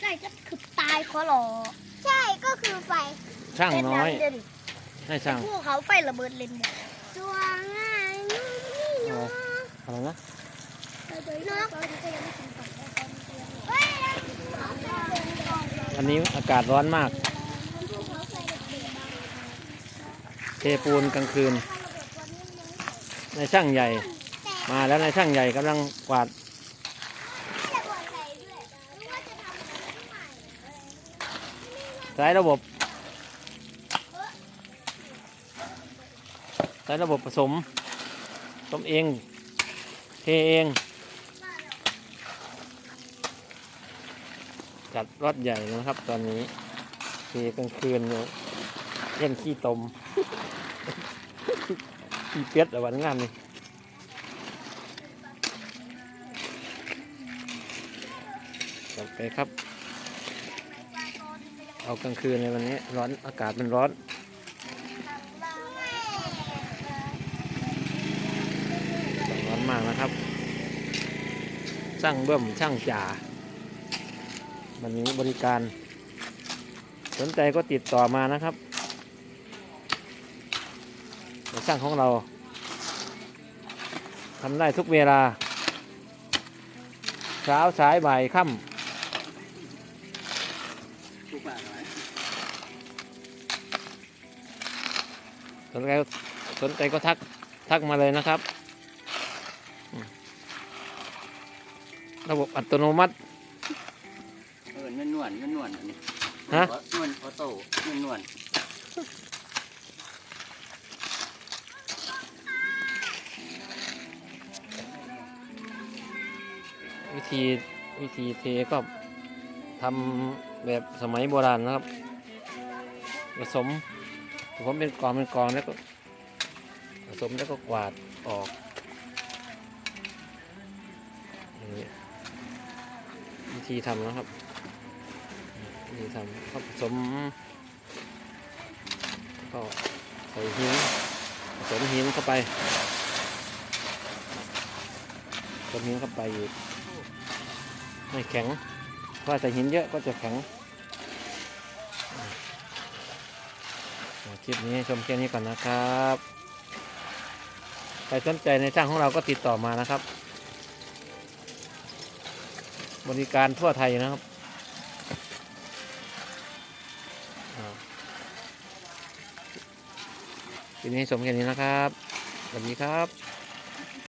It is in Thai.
ใกล้จะคือตายขอหรอ ใช่ก็คือไฟช่างน้อยเล่นำเด่นให้ช่างพวกเขาไฟระเบิดเล่นเนี่ยตัวง่ายนี่นี่อะไรอะไรนะนกเฮ้ยเขาจะเป็นกล่องอันนี้อากาศร้อนมาก เทปูนกลางคืน ในายช่างใหญ่ มาแล้วนายช่างใหญ่กำลังกวาด จะบดใส่ด้วยหรือว่าจะทำอะไรใหม่ สายระบบสายระบบผสมผสมเอง เทเองจัดรถใหญ่นะครับ ตอนนี้เทกลางคืนเนี่ยเล่นขี้ตมขี้เป็ดอะวันงานนี่จัดไปครับ เอากลางคืนในวันนี้ร้อนอากาศมันร้อน ร้อนมากนะครับ ช่างเบิ้มช่างจ่าวันนี้บริการ สนใจก็ติดต่อมานะครับช่างของเราทำได้ทุกเวลาเช้าสายบ่ายค่ำ สนใจสนใจก็ทักทักมาเลยนะครับ ระบบอัตโนมัติเออเนวลนวลนวลอันนี้ฮะนวลออโต้นวลนวลวิธีวิธีเทก็ทำแบบสมัยโบราณนะครับ ผสม ผมเป็นกองเป็นกองแล้วก็ผสมแล้วก็กวาดออกนี้วิธีทำนะครับวิธีทำก็ผสมก็ใส่หินผสมหินเข้าไปผสมหินเข้าไปอีกไม่แข็งเพราะใส่หินเยอะก็จะแข็ง คลิปนี้ชมแค่นี้ก่อนนะครับ ใครสนใจในช่างของเราก็ติดต่อมานะครับ บริการทั่วไทยนะครับคลิปนี้ชมแค่นี้นะครับสวัสดีครับ